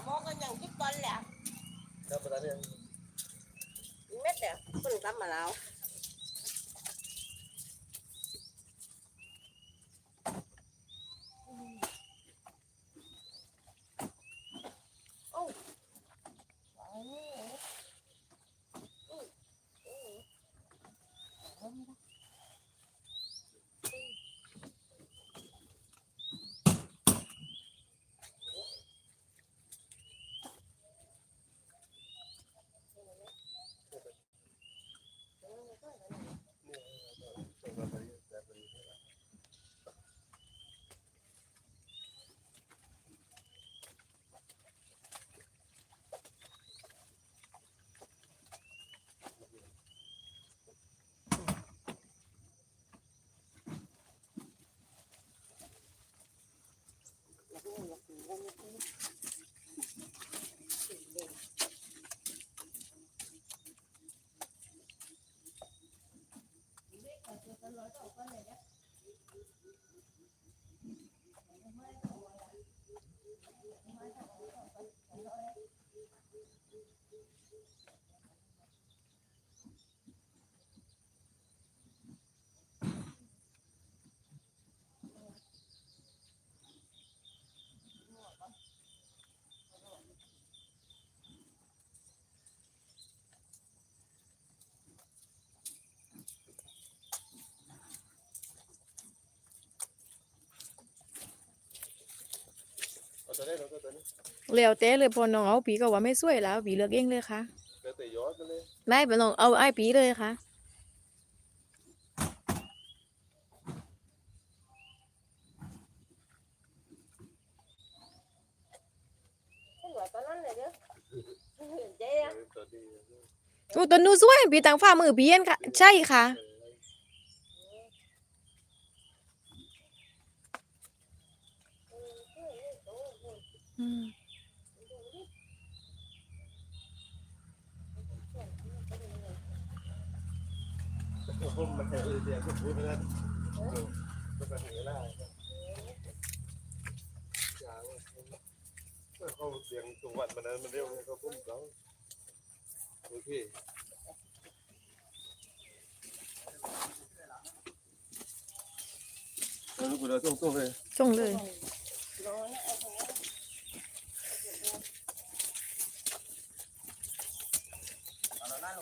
മോക്ക ഞാൻ കിട്ടല്ല ഇങ്ങോട്ട് ഇപ്പം തമ്മലാവും นอย่างคิบอลยเนี่ยาตัวนี้เราตัวนี้แล้วแต่เลยพอน้องเอาปีก็ว่าไม่สวยแล้วปีเลือกเองเลยค่ะแล้วแต่ยอดกันเลยไม่เป็นน้องเอาไอ้ปีเลยค่ะไม่ว่าตอนนั้นเลยเด้อเห็นใจอะตัวดีโอ้ตัวนู้นสวยปีต่างฝ่ามือปีเอ็นค่ะ ใช่ค่ะ ผมมันเออเดียวผมพูดไปแล้วก็ไปถึงแล้เขาเสียงจังหวัดมันนั้นมันเร็วเขาพุ่มเขาโอเคแล้วกูเราต้องต้องเลยส่งเลย